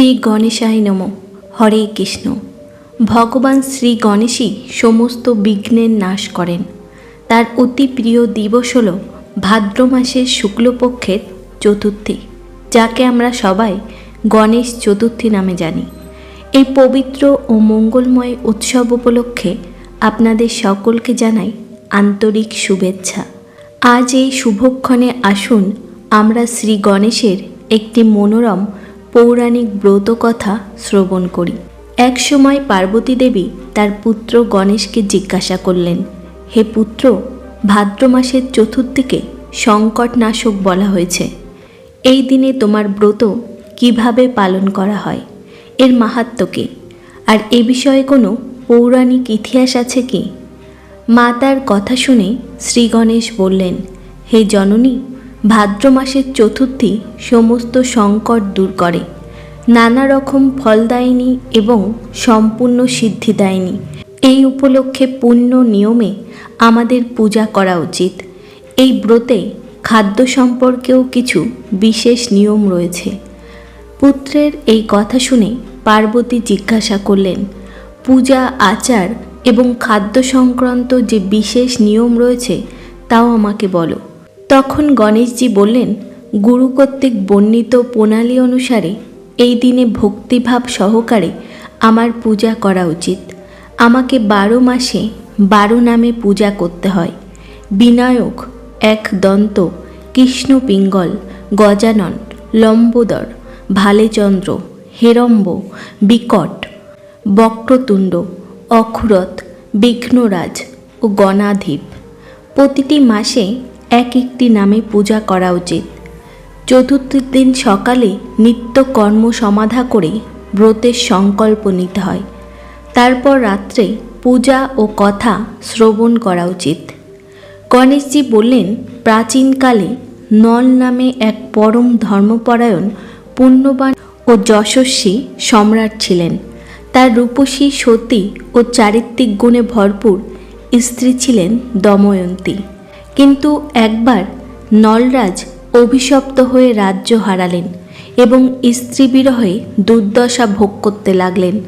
শ্রী গণেশায় নম। হরে কৃষ্ণ। ভগবান শ্রী গণেশই সমস্ত বিঘ্নের নাশ করেন। তার অতি প্রিয় দিবস হল ভাদ্র মাসের শুক্লপক্ষের চতুর্থী, যাকে আমরা সবাই গণেশ চতুর্থী নামে জানি। এই পবিত্র ও মঙ্গলময় উৎসব উপলক্ষে আপনাদের সকলকে জানাই আন্তরিক শুভেচ্ছা। আজ এই শুভক্ষণে আসুন আমরা শ্রী গণেশের একটি মনোরম পৌরাণিক ব্রত কথা শ্রবণ করি। এক সময় পার্বতী দেবী তার পুত্র গণেশকে জিজ্ঞাসা করলেন, হে পুত্র, ভাদ্র মাসের চতুর্থীকে সংকটনাশক বলা হয়েছে। এই দিনে তোমার ব্রত কীভাবে পালন করা হয়? এর মাহাত্ম্য কী? আর এ বিষয়ে কোনো পৌরাণিক ইতিহাস আছে কি? মা তার কথা শুনে শ্রী গণেশ বললেন, হে জননী ভাদ্র মাসের চতুর্থী সমস্ত সংকট দূর করে। নানা রকম ফলদায়িনী এবং সম্পূর্ণ সিদ্ধিদায়িনী এই উপলক্ষে পূর্ণ নিয়মে আমাদের পূজা করা উচিত। এই ব্রতে খাদ্য সম্পর্কেও কিছু বিশেষ নিয়ম রয়েছে। পুত্রের এই কথা শুনে পার্বতী জিজ্ঞাসা করলেন, পূজা, আচার এবং খাদ্য সংক্রান্ত যে বিশেষ নিয়ম রয়েছে, তাও আমাকে বলো। তখন গণেশজি বললেন, গুরু কর্তৃক বর্ণিত প্রণালী অনুসারে এই দিনে ভক্তিভাব সহকারে আমার পূজা করা উচিত। আমাকে বারো মাসে বারো নামে পূজা করতে হয়। বিনায়ক, এক দন্ত, কৃষ্ণ পিঙ্গল, গজানন, লম্বোদর, ভালেচন্দ্র, হেরম্ব, বিকট, বক্রতুণ্ড অক্ষরত বিঘ্নরাজ ও গণাধীপ। প্রতিটি মাসে এক একটি নামে পূজা করা উচিত। চতুর্থ দিন সকালে নিত্য কর্ম সমাধা করে ব্রতের সংকল্প নিতে হয়। তারপর রাত্রে পূজা ও কথা শ্রবণ করা উচিত। গণেশজি বললেন, প্রাচীনকালে নল নামে এক পরম ধর্মপরায়ণ, পুণ্যবান ও যশস্বী সম্রাট ছিলেন। তার রূপসী সতী ও চারিত্রিক গুণে ভরপুর স্ত্রী ছিলেন দময়ন্তী। কিন্তু একবার নলরাজ অভিশপ্ত হয়ে রাজ্য হারালেন এবং স্ত্রী বিরহে দুর্দশা ভোগ করতে লাগলেন।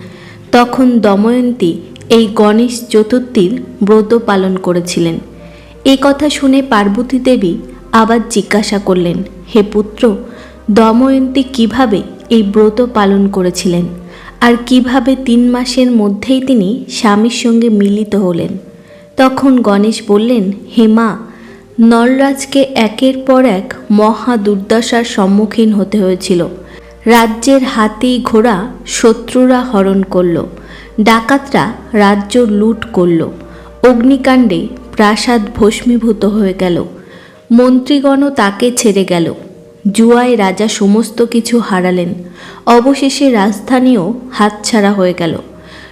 তখন দময়ন্তী এই গণেশ চতুর্থীর ব্রত পালন করেছিলেন। এ কথা শুনে পার্বতী দেবী আবার জিজ্ঞাসা করলেন, হে পুত্র, দময়ন্তী কীভাবে এই ব্রত পালন করেছিলেন? আর কীভাবে তিন মাসের মধ্যেই তিনি স্বামীর সঙ্গে মিলিত হলেন? তখন গণেশ বললেন, হে মা নলরাজকে একের পর এক মহা দুর্দশার সম্মুখীন হতে হয়েছিল। রাজ্যের হাতি ঘোড়া শত্রুরা হরণ করল, ডাকাতরা রাজ্য লুট করল, অগ্নিকাণ্ডে প্রাসাদ ভস্মীভূত হয়ে গেল, মন্ত্রীগণও তাকে ছেড়ে গেল, জুয়ায় রাজা সমস্ত কিছু হারালেন, অবশেষে রাজধানীও হাতছাড়া হয়ে গেল।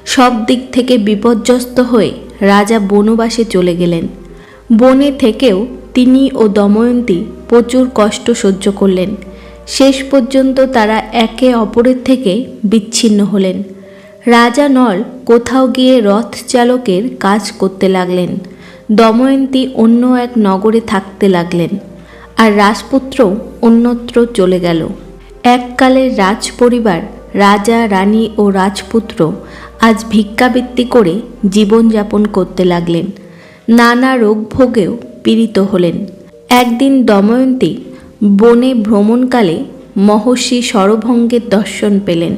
সব দিক থেকে বিপর্যস্ত হয়ে রাজা বনবাসে চলে গেলেন। বনে থেকেও তিনি ও দময়ন্তী প্রচুর কষ্ট সহ্য করলেন। শেষ পর্যন্ত তারা একে অপরের থেকে বিচ্ছিন্ন হলেন। রাজা নল কোথাও গিয়ে রথ চালকের কাজ করতে লাগলেন। দময়ন্তী অন্য এক নগরে থাকতে লাগলেন আর রাজপুত্র অন্যত্র চলে গেল। এককালের রাজ পরিবার রাজা, রানী ও রাজপুত্র আজ ভিক্ষাবৃত্তি করে জীবনযাপন করতে লাগলেন। নানা রোগ ভোগেও পীড়িত হলেন। একদিন দময়ন্তী বনে ভ্রমণকালে মহর্ষি সরভঙ্গের দর্শন পেলেন।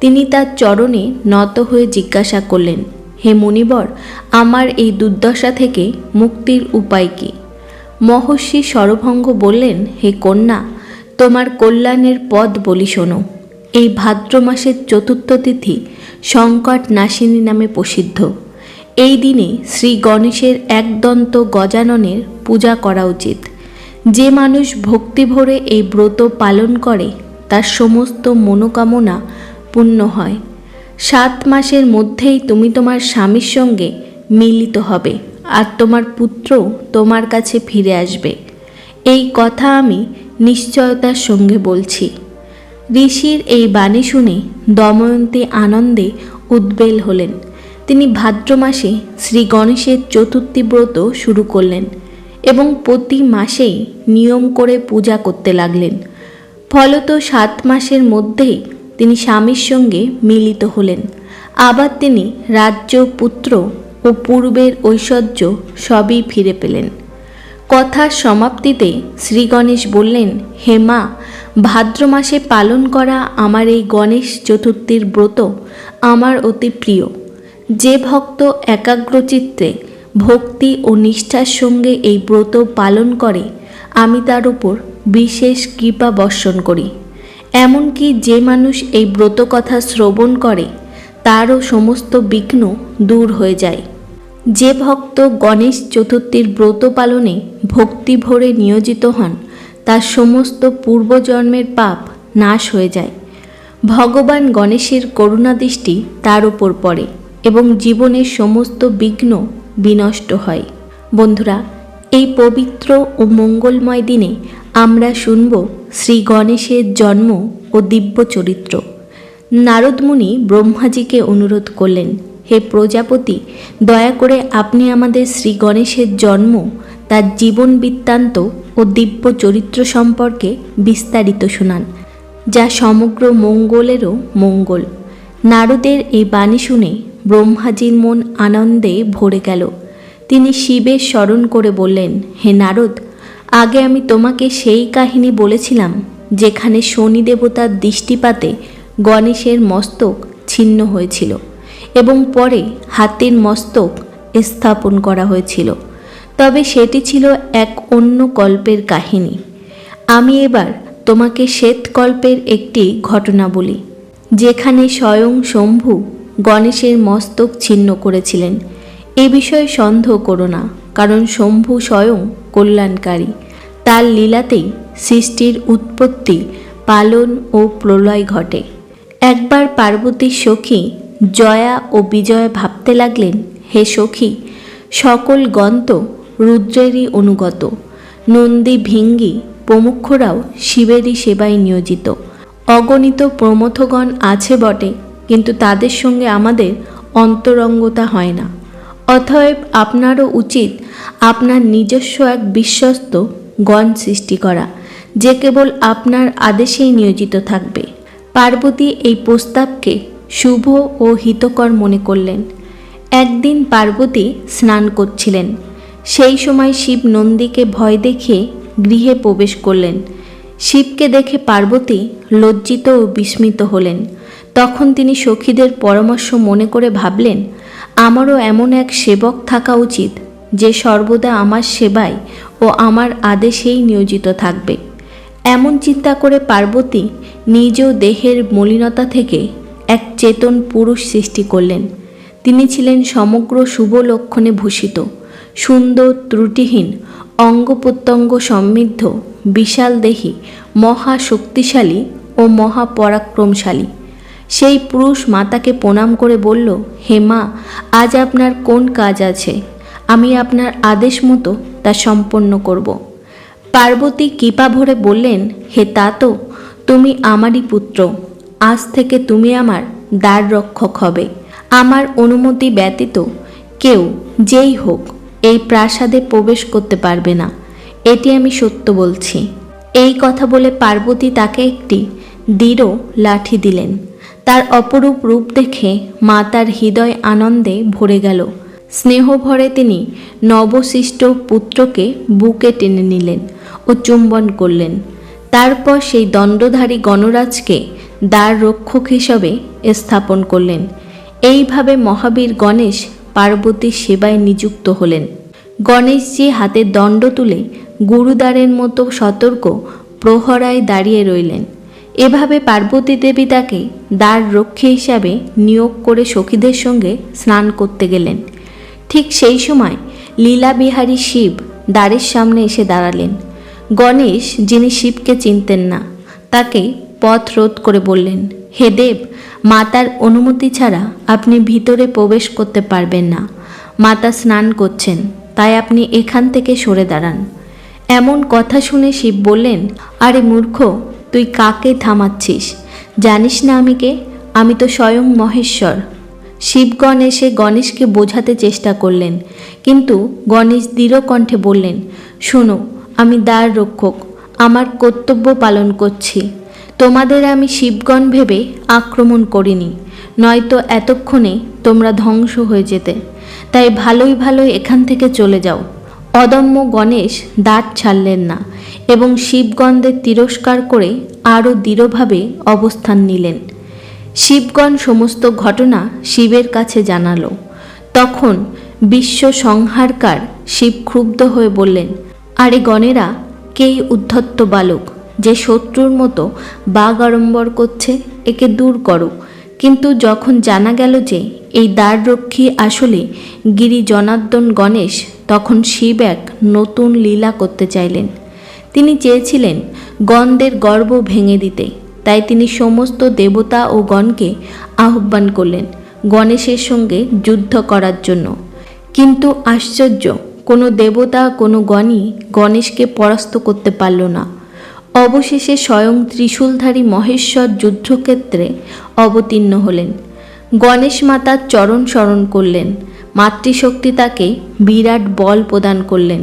তিনি তার চরণে নত হয়ে জিজ্ঞাসা করলেন, হে মুনিবর, আমার এই দুর্দশা থেকে মুক্তির উপায় কী? মহর্ষি সরভঙ্গ বললেন, হে কন্যা, তোমার কল্যাণের পদ বলি শোনো। এই ভাদ্র মাসের চতুর্থ তিথি সংকট নাশিনী নামে প্রসিদ্ধ। এই দিনে শ্রী গণেশের একদন্ত গজাননের পূজা করা উচিত। যে মানুষ ভক্তি ভরে এই ব্রত পালন করে, তার সমস্ত মনোকামনা পূর্ণ হয়। সাত মাসের মধ্যেই তুমি তোমার স্বামীর সঙ্গে মিলিত হবে আর তোমার পুত্র তোমার কাছে ফিরে আসবে। এই কথা আমি নিশ্চয়তার সঙ্গে বলছি। ঋষির এই বাণী শুনে দময়ন্তী আনন্দে উদ্বেল হলেন। তিনি ভাদ্র মাসে শ্রী গণেশের চতুর্থী ব্রত শুরু করলেন এবং প্রতি মাসেই নিয়ম করে পূজা করতে লাগলেন। ফলত সাত মাসের মধ্যেই তিনি স্বামীর সঙ্গে মিলিত হলেন। আবার তিনি রাজ্য, পুত্র ও পূর্বের ঐশ্বর্য সবই ফিরে পেলেন। কথার সমাপ্তিতে শ্রী গণেশ বললেন, হে মা, ভাদ্র মাসে পালন করা আমার এই গণেশ চতুর্থীর ব্রত আমার অতি প্রিয়। যে ভক্ত একাগ্রচিত্তে ভক্তি ও নিষ্ঠার সঙ্গে এই ব্রত পালন করে, আমি তার উপর বিশেষ কৃপা বর্ষণ করি। এমনকি যে মানুষ এই ব্রত কথা শ্রবণ করে, তারও সমস্ত বিঘ্ন দূর হয়ে যায়। যে ভক্ত গণেশ চতুর্থীর ব্রত পালনে ভক্তি ভরে নিয়োজিত হন, তার সমস্ত পূর্বজন্মের পাপ নাশ হয়ে যায়। ভগবান গণেশের করুণাদৃষ্টি তার উপর পড়ে। এবং জীবনের সমস্ত বিঘ্ন বিনষ্ট হয়। বন্ধুরা, এই পবিত্র ও মঙ্গলময় দিনে আমরা শুনব শ্রী গণেশের জন্ম ও দিব্য চরিত্র। নারদমুনি ব্রহ্মাজিকে অনুরোধ করলেন, হে প্রজাপতি, দয়া করে আপনি আমাদের শ্রী গণেশের জন্ম, তার জীবন বৃত্তান্ত ও দিব্য চরিত্র সম্পর্কে বিস্তারিত শোনান, যা সমগ্র মঙ্গলেরও মঙ্গল। নারদের এই বাণী শুনে ব্রহ্মাজির মন আনন্দে ভরে গেল। তিনি শিবের স্মরণ করে বললেন, হে নারদ, আগে আমি তোমাকে সেই কাহিনী বলেছিলাম, যেখানে শনি দেবতার দৃষ্টিপাতে গণেশের মস্তক ছিন্ন হয়েছিল এবং পরে হাতের মস্তক স্থাপন করা হয়েছিল। তবে সেটি ছিল এক অন্য কল্পের কাহিনী। আমি এবার তোমাকে শ্বেতকল্পের একটি ঘটনা বলি, যেখানে স্বয়ং শম্ভু গণেশের মস্তক ছিন্ন করেছিলেন। এ বিষয়ে সন্দেহ করো না, কারণ শম্ভু স্বয়ং কল্যাণকারী। তার লীলাতেই সৃষ্টির উৎপত্তি, পালন ও প্রলয় ঘটে। একবার পার্বতীর সখী জয়া ও বিজয় ভাবতে লাগলেন, হে সখী, সকল গন্ত রুদ্রেরই অনুগত। নন্দী ভিঙ্গি প্রমুখরাও শিবেরই সেবায় নিয়োজিত। অগণিত প্রমথগণ আছে বটে কিন্তু তাদের সঙ্গে আমাদের অন্তরঙ্গতা হয় না। অতএব আপনারও উচিত আপনার নিজস্ব এক বিশ্বস্ত গণ সৃষ্টি করা, যে কেবল আপনার আদেশেই নিয়োজিত থাকবে। পার্বতী এই প্রস্তাবকে শুভ ও হিতকর মনে করলেন। একদিন পার্বতী স্নান করছিলেন। সেই সময় শিব নন্দীকে ভয় দেখিয়ে গৃহে প্রবেশ করলেন। শিবকে দেখে পার্বতী লজ্জিত ও বিস্মিত হলেন। তখন তিনি সখীদের পরামর্শ মনে করে ভাবলেন, আমারও এমন এক সেবক থাকা উচিত, যে সর্বদা আমার সেবায় ও আমার আদেশেই নিয়োজিত থাকবে। এমন চিন্তা করে পার্বতী নিজ দেহের মলিনতা থেকে এক চেতন পুরুষ সৃষ্টি করলেন। তিনি ছিলেন সমগ্র শুভ লক্ষণে ভূষিত, সুন্দর, ত্রুটিহীন অঙ্গ প্রত্যঙ্গ সমৃদ্ধ, বিশাল দেহী, মহা শক্তিশালী ও মহা পরাক্রমশালী। সেই পুরুষ মাতাকে প্রণাম করে বলল, হে মা, আজ আপনার কোন কাজ আছে? আমি আপনার আদেশ মতো তা সম্পন্ন করব। পার্বতী কৃপা ভরে বললেন, হে তাতো, তুমি আমারই পুত্র। আজ থেকে তুমি আমার দ্বার রক্ষক হবে। আমার অনুমতি ব্যতীত কেউ যেই হোক এই প্রাসাদে প্রবেশ করতে পারবে না। এটি আমি সত্য বলছি। এই কথা বলে পার্বতী তাকে একটি দৃঢ় লাঠি দিলেন। তার অপরূপ রূপ দেখে মা তার হৃদয় আনন্দে ভরে গেল। স্নেহ ভরে তিনি নবশিষ্ট পুত্রকে বুকে টেনে নিলেন ও চুম্বন করলেন। তারপর সেই দণ্ডধারী গণরাজকে দ্বার রক্ষক হিসাবে স্থাপন করলেন। এইভাবে মহাবীর গণেশ পার্বতীর সেবায় নিযুক্ত হলেন। গণেশজি হাতে দণ্ড তুলে গুরুদ্বারের মতো সতর্ক প্রহরায় দাঁড়িয়ে রইলেন। এভাবে পার্বতী দেবী তাকে দ্বার রক্ষী হিসাবে নিয়োগ করে সখীদের সঙ্গে স্নান করতে গেলেন। ঠিক সেই সময় লীলাবিহারী শিব দ্বারের সামনে এসে দাঁড়ালেন। গণেশ, যিনি শিবকে চিনতেন না, তাকে পথ রোধ করে বললেন, হে দেব, মাতার অনুমতি ছাড়া আপনি ভিতরে প্রবেশ করতে পারবেন না। মাতা স্নান করছেন, তাই আপনি এখান থেকে সরে দাঁড়ান। এমন কথা শুনে শিব বললেন, আরে মূর্খ তুই কাকে থামাচ্ছিস? জানিস না আমি কে? আমি তো স্বয়ং মহেশ্বর। শিবগণ এসে গণেশকে বোঝাতে চেষ্টা করলেন। কিন্তু গণেশ দৃঢ় কণ্ঠে বললেন, শোনো, আমি দ্বার রক্ষক, আমার কর্তব্য পালন করছি। তোমাদের আমি শিবগণ ভেবে আক্রমণ করিনি, নয়তো এতক্ষণে তোমরা ধ্বংস হয়ে যেতে। তাই ভালোই ভালোই এখান থেকে চলে যাও। অদম্য গণেশ দাঁত ছাড়লেন না এবং শিবগণদের তিরস্কার করে আরও দৃঢ়ভাবে অবস্থান নিলেন। শিবগণ সমস্ত ঘটনা শিবের কাছে জানালো। তখন বিশ্ব সংহারকার শিব ক্ষুব্ধ হয়ে বললেন, আরে গণেরা, কেই উদ্ধত্ত বালক? যে শত্রুর মতো বাঘ আড়ম্বর করছে, একে দূর করো। কিন্তু যখন জানা গেল যে এই দ্বাররক্ষী আসলে গিরি জনার্দন গণেশ তখন শিব এক নতুন লীলা করতে চাইলেন। তিনি চেয়েছিলেন গণদের গর্ব ভেঙে দিতে। তাই তিনি সমস্ত দেবতা ও গণকে আহ্বান করলেন গণেশের সঙ্গে যুদ্ধ করার জন্য। কিন্তু আশ্চর্য, কোনো দেবতা, কোনো গণই গণেশকে পরাস্ত করতে পারল না। অবশেষে স্বয়ং ত্রিশূলধারী মহেশ্বর যুদ্ধক্ষেত্রে অবতীর্ণ হলেন। গণেশ মাতার চরণ স্মরণ করলেন। মাতৃশক্তি তাকে বিরাট বল প্রদান করলেন।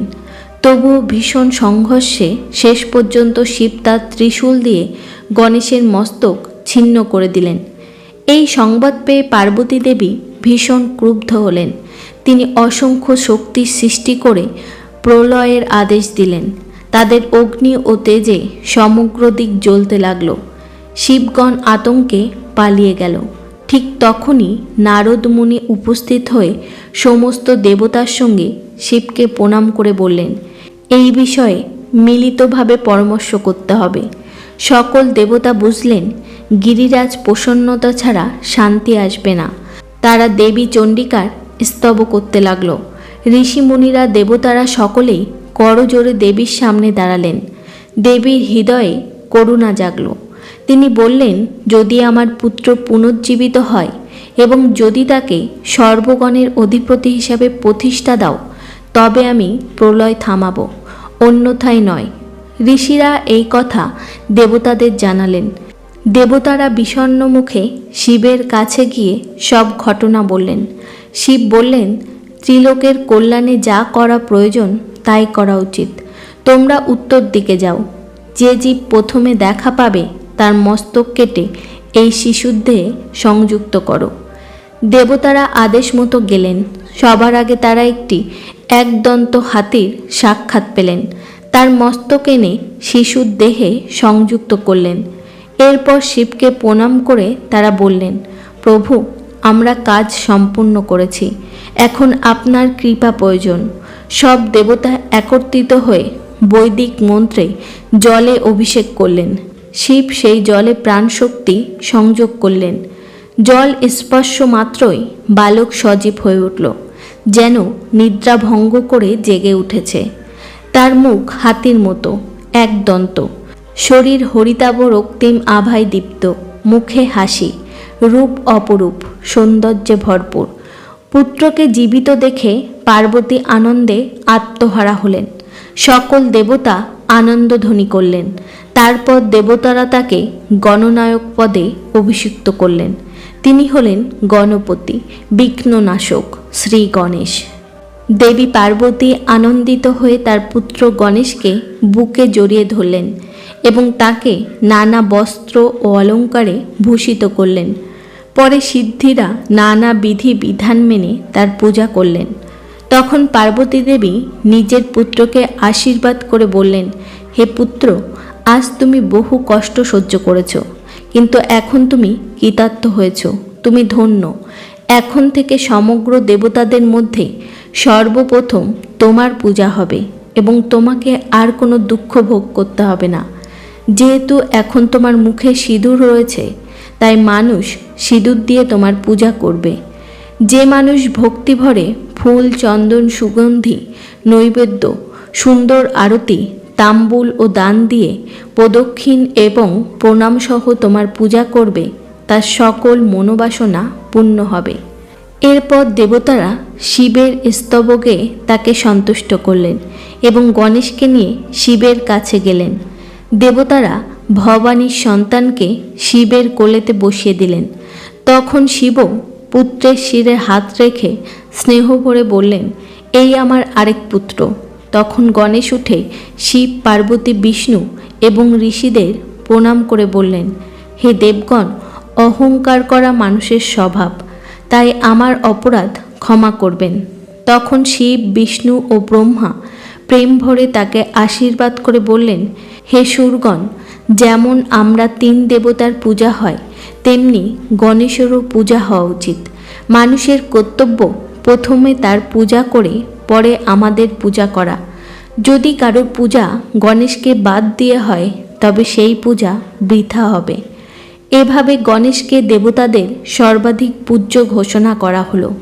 তবুও ভীষণ সংঘর্ষে শেষ পর্যন্ত শিব তার ত্রিশূল দিয়ে গণেশের মস্তক ছিন্ন করে দিলেন। এই সংবাদ পেয়ে পার্বতী দেবী ভীষণ ক্রুব্ধ হলেন। তিনি অসংখ্য শক্তির সৃষ্টি করে প্রলয়ের আদেশ দিলেন। তাদের অগ্নি ও তেজে সমগ্র দিক জ্বলতে লাগল। শিবগণ আতঙ্কে পালিয়ে গেল। ঠিক তখনই নারদ মুনি উপস্থিত হয়ে সমস্ত দেবতার সঙ্গে শিবকে প্রণাম করে বললেন, এই বিষয়ে মিলিতভাবে পরামর্শ করতে হবে। সকল দেবতা বুঝলেন, গিরিরাজ প্রসন্নতা ছাড়া শান্তি আসবে না। তারা দেবী চণ্ডিকার স্তব করতে লাগল। ঋষিমুনিরা দেবতারা সকলেই করজোরে দেবীর সামনে দাঁড়ালেন। দেবীর হৃদয়ে করুণা জাগল। তিনি বললেন, যদি আমার পুত্র পুনর্জীবিত হয় এবং যদি তাকে সর্বগণের অধিপতি হিসাবে প্রতিষ্ঠা দাও, তবে আমি প্রলয় থামাব। অন্যথায় নয়। ঋষিরা এই কথা দেবতাদের জানালেন। দেবতারা বিষণ্ণ মুখে শিবের কাছে গিয়ে সব ঘটনা বললেন। শিব বললেন, ত্রিলোকের কল্যাণে যা করা প্রয়োজন, তাই করা উচিত। তোমরা উত্তর দিকে যাও। যে জীব প্রথমে দেখা পাবে তার মস্তক কেটে এই শিশুর দেহে সংযুক্ত করো। দেবতারা আদেশ মতো গেলেন। সবার আগে তারা একটি একদন্ত হাতির সাক্ষাৎ পেলেন। তার মস্তক এনে শিশুর দেহে সংযুক্ত করলেন। এরপর শিবকে প্রণাম করে তারা বললেন, প্রভু, আমরা কাজ সম্পূর্ণ করেছি। এখন আপনার কৃপা প্রয়োজন। সব দেবতা একত্রিত হয়ে বৈদিক মন্ত্রে জলে অভিষেক করলেন। শিব সেই জলে প্রাণশক্তি সংযোগ করলেন। জল স্পর্শ মাত্রই বালক সজীব হয়ে উঠল, যেন নিদ্রা ভঙ্গ করে জেগে উঠেছে। তার মুখ হাতির মতো, এক দন্ত। শরীর হরিতাব রক্তিম আভায় দীপ্ত, মুখে হাসি, রূপ অপরূপ, সৌন্দর্যে ভরপুর। পুত্রকে জীবিত দেখে পার্বতী আনন্দে আত্মহারা হলেন। সকল দেবতা আনন্দধ্বনি করলেন। তারপর দেবতারা তাকে গণনায়ক পদে অভিষিক্ত করলেন। তিনি হলেন গণপতি, বিঘ্ননাশক, শ্রী গণেশ। দেবী পার্বতী আনন্দিত হয়ে তার পুত্র গণেশকে বুকে জড়িয়ে ধরলেন এবং তাকে নানা বস্ত্র ও অলঙ্কারে ভূষিত করলেন। পরে সিদ্ধিরা নানা বিধি বিধান মেনে তার পূজা করলেন। তখন পার্বতী দেবী নিজের পুত্রকে আশীর্বাদ করে বললেন, হে পুত্র আজ তুমি বহু কষ্ট সহ্য করেছ, কিন্তু এখন তুমি কৃতার্থ হয়েছ, তুমি ধন্য। এখন থেকে সমগ্র দেবতাদের মধ্যে সর্বপ্রথম তোমার পূজা হবে এবং তোমাকে আর কোনো দুঃখ ভোগ করতে হবে না। যেহেতু এখন তোমার মুখে সিঁদুর রয়েছে, তাই মানুষ সিঁদুর দিয়ে তোমার পূজা করবে। যে মানুষ ভক্তি ভরে ফুল, চন্দন, সুগন্ধি, নৈবেদ্য, সুন্দর আরতি তাম্বুল ও দান দিয়ে প্রদক্ষিণ এবং প্রণামসহ তোমার পূজা করবে তার সকল মনোবাসনা পূর্ণ হবে। এরপর দেবতারা শিবের স্তবকে তাকে সন্তুষ্ট করলেন এবং গণেশকে নিয়ে শিবের কাছে গেলেন। দেবতারা ভবানীর সন্তানকে শিবের কোলেতে বসিয়ে দিলেন। তখন শিবও পুত্রের শিরে হাত রেখে স্নেহ ভরে বললেন, এই আমার আরেক পুত্র। তখন গণেশ উঠে শিব, পার্বতী, বিষ্ণু এবং ঋষিদের প্রণাম করে বললেন, হে দেবগণ, অহংকার করা মানুষের স্বভাব, তাই আমার অপরাধ ক্ষমা করবেন। তখন শিব, বিষ্ণু ও ব্রহ্মা প্রেম ভরে তাকে আশীর্বাদ করে বললেন, হে সুরগণ, যেমন আমরা তিন দেবতার পূজা হয়, তেমনি গণেশেরও পূজা হওয়া উচিত। মানুষের কর্তব্য প্রথমে তার পূজা করে পরে আমাদের পূজা করা। যদি কারোর পূজা গণেশকে বাদ দিয়ে হয়, তবে সেই পূজা বৃথা হবে। এভাবে গণেশকে দেবতাদের সর্বাধিক পূজ্য ঘোষণা করা হলো।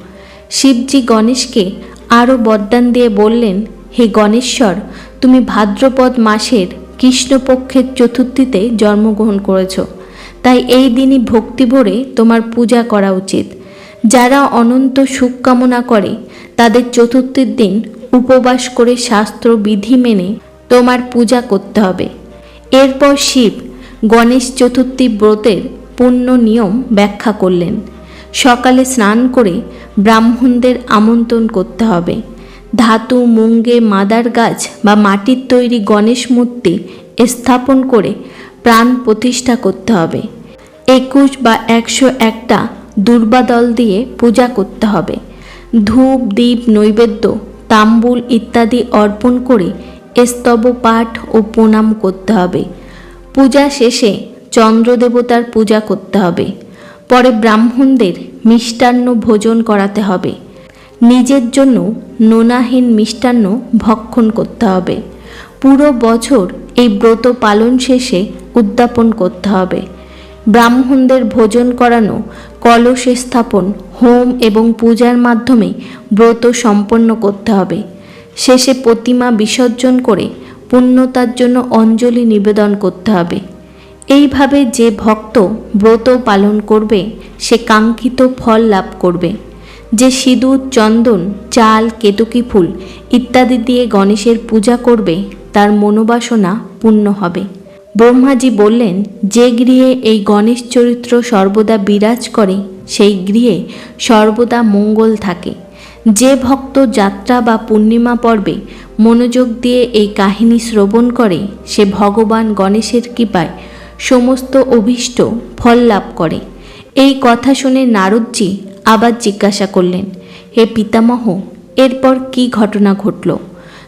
শিবজি গণেশকে আরও বরদান দিয়ে বললেন, হে গণেশ্বর, তুমি ভাদ্রপদ মাসের কৃষ্ণপক্ষের চতুর্থীতে জন্মগ্রহণ করেছ। তাই এই দিনই ভক্তি ভরে তোমার পূজা করা উচিত। যারা অনন্ত সুখ কামনা করে, তাদের চতুর্থীর দিন উপবাস করে শাস্ত্র বিধি মেনে তোমার পূজা করতে হবে। এরপর শিব গণেশ চতুর্থী ব্রতের পূর্ণ নিয়ম ব্যাখ্যা করলেন। সকালে স্নান করে ব্রাহ্মণদের আমন্ত্রণ করতে হবে। ধাতু, মুঙ্গে, মাদার গাছ বা মাটির তৈরি গণেশ মূর্তি স্থাপন করে প্রাণ প্রতিষ্ঠা করতে হবে। একুশ বা একশো একটা দুর্বাদল দিয়ে পূজা করতে হবে। ধূপ দ্বীপ নৈবেদ্য, তাম্বুল ইত্যাদি অর্পণ করে স্তব পাঠ ও প্রণাম করতে হবে। পূজা শেষে চন্দ্রদেবতার পূজা করতে হবে। পরে ব্রাহ্মণদের মিষ্টান্ন ভোজন করাতে হবে। নিজের জন্য নোনাহীন মিষ্টান্ন ভক্ষণ করতে হবে। পুরো বছর এই ব্রত পালন শেষে উদ্যাপন করতে হবে। ব্রাহ্মণদের ভোজন করানো, কলস স্থাপন, হোম এবং পূজার মাধ্যমে ব্রত সম্পন্ন করতে হবে। শেষে প্রতিমা বিসর্জন করে পুণ্যতার জন্য অঞ্জলি নিবেদন করতে হবে। এইভাবে যে ভক্ত ব্রত পালন করবে, সে কাঙ্ক্ষিত ফল লাভ করবে। যে সিঁদুর, চন্দন, চাল, কেতুকি ফুল ইত্যাদি দিয়ে গণেশের পূজা করবে, তার মনোবাসনা পূর্ণ হবে। ব্রহ্মাজি বললেন, যে গৃহে এই গণেশ চরিত্র সর্বদা বিরাজ করে, সেই গৃহে সর্বদা মঙ্গল থাকে। যে ভক্ত যাত্রা বা পূর্ণিমা পর্বে মনোযোগ দিয়ে এই কাহিনী শ্রবণ করে, সে ভগবান গণেশের কৃপায় সমস্ত অভীষ্ট ফল লাভ করে। এই কথা শুনে নারদজি আবার জিজ্ঞাসা করলেন, হে পিতামহ, এরপর কি ঘটনা ঘটল?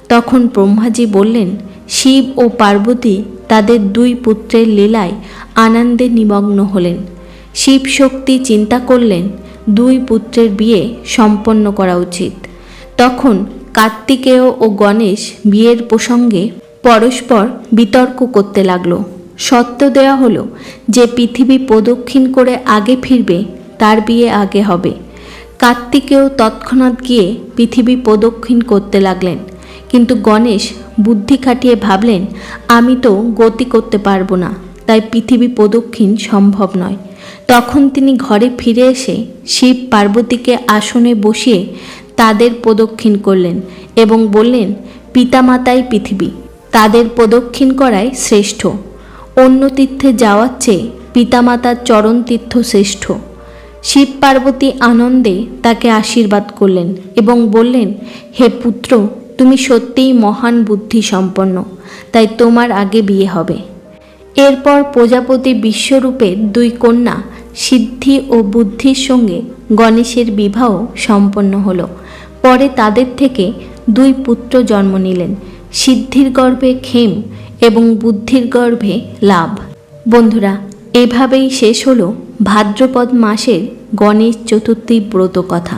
তখন ব্রহ্মাজি বললেন, শিব ও পার্বতী তাদের দুই পুত্রের লীলায় আনন্দে নিমগ্ন হলেন। শিব শক্তি চিন্তা করলেন, দুই পুত্রের বিয়ে সম্পন্ন করা উচিত। তখন কার্তিকেয় ও গণেশ বিয়ের প্রসঙ্গে পরস্পর বিতর্ক করতে লাগল। সত্য দেওয়া হলো যে পৃথিবী প্রদক্ষিণ করে আগে ফিরবে, তার বিয়ে আগে হবে। কার্তিকেও তৎক্ষণাৎ গিয়ে পৃথিবী প্রদক্ষিণ করতে লাগলেন, কিন্তু গণেশ বুদ্ধি খাটিয়ে ভাবলেন, আমি তো গতি করতে পারব না, তাই পৃথিবী প্রদক্ষিণ সম্ভব নয়। তখন তিনি ঘরে ফিরে এসে শিব পার্বতীকে আসনে বসিয়ে তাদের প্রদক্ষিণ করলেন এবং বললেন, পিতামাতাই পৃথিবী, তাদের প্রদক্ষিণ করাই শ্রেষ্ঠ। অন্য তীর্থে যাওয়ার চেয়ে পিতামাতার চরণ তীর্থ শ্রেষ্ঠ। শিব পার্বতী আনন্দে তাকে আশীর্বাদ করলেন এবং বললেন, হে পুত্র তুমি সত্যিই মহান বুদ্ধি সম্পন্ন তাই তোমার আগে বিয়ে হবে। এরপর প্রজাপতি বিশ্বরূপের দুই কন্যা, সিদ্ধি ও বুদ্ধির সঙ্গে গণেশের বিবাহ সম্পন্ন হলো। পরে তাদের থেকে দুই পুত্র জন্ম নিলেন, সিদ্ধির গর্ভে খেম এবং বুদ্ধির গর্ভে লাভ। বন্ধুরা, এভাবেই শেষ হলো ভাদ্রপদ মাসের গণেশ চতুর্থী ব্রত কথা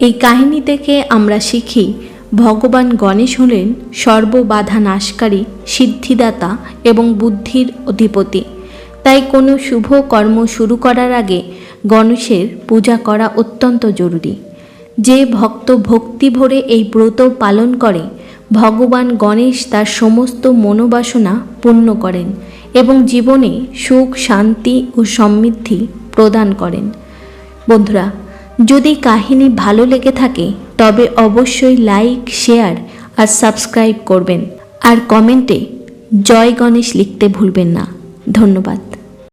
এই কাহিনী থেকে আমরা শিখি ভগবান গণেশ হলেন সর্ববাধা নাশকারী সিদ্ধিদাতা এবং বুদ্ধির অধিপতি। তাই কোনো শুভ কর্ম শুরু করার আগে গণেশের পূজা করা অত্যন্ত জরুরি। যে ভক্ত ভক্তি ভরে এই ব্রত পালন করে, ভগবান গণেশ তার সমস্ত মনোবাসনা পূর্ণ করেন এবং জীবনে সুখ, শান্তি ও সমৃদ্ধি প্রদান করেন। বন্ধুরা, যদি কাহিনী ভালো লেগে থাকে তবে অবশ্যই লাইক, শেয়ার আর সাবস্ক্রাইব করবেন। আর কমেন্টে জয় গণেশ লিখতে ভুলবেন না। ধন্যবাদ।